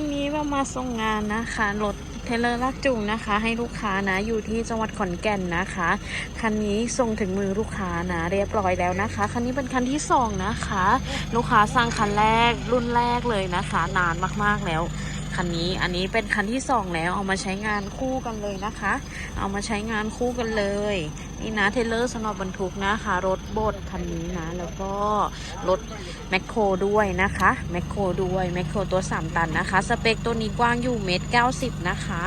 วันนี้เรามาส่งงานนะคะรถเทเลอร์ลากจูงนะคะ ให้ลูกค้านะอยู่ที่จังหวัดขอนแก่นนะคะคันนี้ส่งถึงมือลูกค้านะเรียบร้อยแล้วนะคะคันนี้เป็นคันที่สองนะคะ ลูกค้าสั่งคันแรกรุ่นแรกเลยนะคะ นานมากๆแล้ว คันนี้ อันนี้เป็นคันที่สองแล้วเอามาใช้งานคู่กันเลยนะคะ เอามาใช้งานคู่กันเลย นี่นะเทเลอร์สำหรับบรรทุกนะคะ รถบดคันนี้นะ แล้วก็รถแมคโครด้วยนะคะแมคโครด้วยแมคโครตัว 3 ตันนะคะ สเปคตัวนี้กว้างอยู่เมตรเก้าสิบนะคะ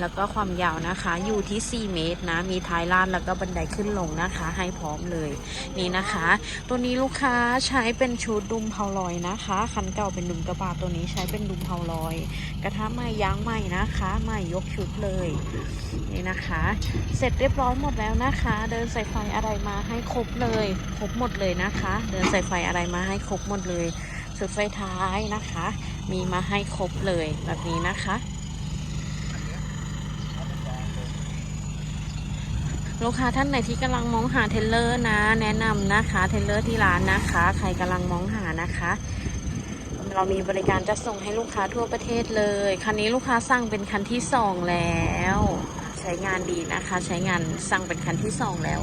แล้วก็ความยาวนะคะอยู่ที่ 4 เมตรนะ มีท้ายลาดแล้วก็บันไดขึ้นลงนะคะ ให้พร้อมเลยนี่นะคะ ตัวนี้ลูกค้าใช้เป็นชุดดุมเผาลอยนะคะ คันเก่าเป็นดุมกระบะตัวนี้ใช้เป็นดุมเผาลอยกระทะใหม่ยางใหม่นะคะใหม่ยกชุดเลยนี่นะคะ เสร็จเรียบร้อยหมดแล้วนะคะ เดินสายไฟอะไรมาให้ครบเลยครบหมดเลยนะคะ เดินสายไฟอะไรมาให้ครบหมดเลยสุดไฟท้ายนะคะ มีมาให้ครบเลยแบบนี้นะคะลูกค้าท่านไหนที่กำลังมองหาเทรลเลอร์นะ แนะนำนะคะ เทรลเลอร์ที่ร้านนะคะ ใครกำลังมองหานะคะ เรามีบริการจะส่งให้ลูกค้าทั่วประเทศเลย คันนี้ลูกค้าสั่งเป็นคันที่สองแล้ว ใช้งานดีนะคะ ใช้งานสั่งเป็นคันที่สองแล้ว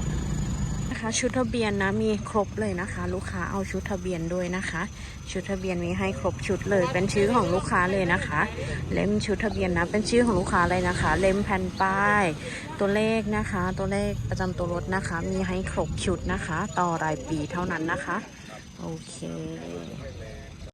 นะคะ ชุดทะเบียนนะมีครบเลยนะคะ ลูกค้าเอาชุดทะเบียนด้วยนะคะ ชุดทะเบียนมีให้ครบชุดเลย เป็นชื่อของลูกค้าเลยนะคะ เล่มชุดทะเบียนนะเป็นชื่อของลูกค้าเลยนะคะ เล่มแผ่นป้าย ตัวเลขนะคะ ตัวเลขประจำตัวรถนะคะ มีให้ครบชุดนะคะ ต่อรายปีเท่านั้นนะคะ โอเค